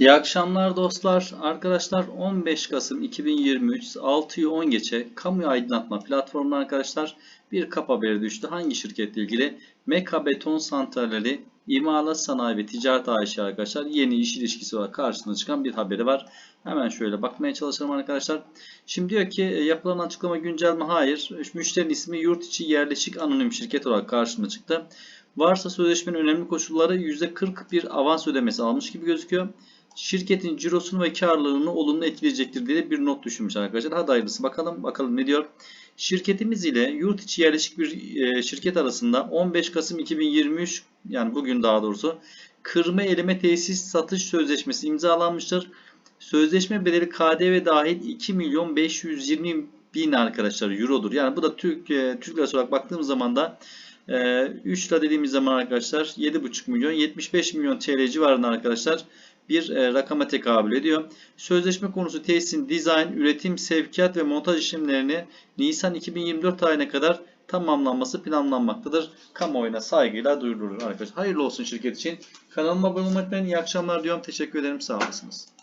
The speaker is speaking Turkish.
İyi akşamlar dostlar. Arkadaşlar 15 Kasım 2023 6'yı 10 geçe kamu aydınlatma platformuna arkadaşlar bir kap haberi düştü. Hangi şirketle ilgili? Meka Beton Santralleri İmalat Sanayi ve Ticaret AŞ arkadaşlar yeni iş ilişkisi olarak karşısına çıkan bir haberi var. Hemen şöyle bakmaya çalışalım arkadaşlar. Şimdi diyor ki e, yapılan açıklama güncel mi? Hayır. Müşterinin ismi yurt içi yerleşik anonim şirket olarak karşıma çıktı. Varsa sözleşmenin önemli koşulları %40 bir avans ödemesi almış gibi gözüküyor şirketin cirosunu ve karlılığını olumlu etkileyecektir diye bir not düşünmüş arkadaşlar. Hadi hayırlısı bakalım bakalım ne diyor. Şirketimiz ile yurt içi yerleşik bir e, şirket arasında 15 Kasım 2023 yani bugün daha doğrusu kırma eleme tesis satış sözleşmesi imzalanmıştır. Sözleşme bedeli KDV dahil 2 milyon 520 bin arkadaşlar eurodur. Yani bu da Türk e, Türk lirası olarak baktığımız zaman da e, 3 lira dediğimiz zaman arkadaşlar 7,5 milyon 75 milyon TL civarında arkadaşlar bir e, rakama tekabül ediyor. Sözleşme konusu tesisin dizayn, üretim, sevkiyat ve montaj işlemlerini Nisan 2024 tarihine kadar tamamlanması planlanmaktadır. Kamuoyuna saygıyla duyurulur arkadaşlar. Hayırlı olsun şirket için. Kanalıma abone olmayı unutmayın. İyi akşamlar diyorum. Teşekkür ederim. Sağ olasınız.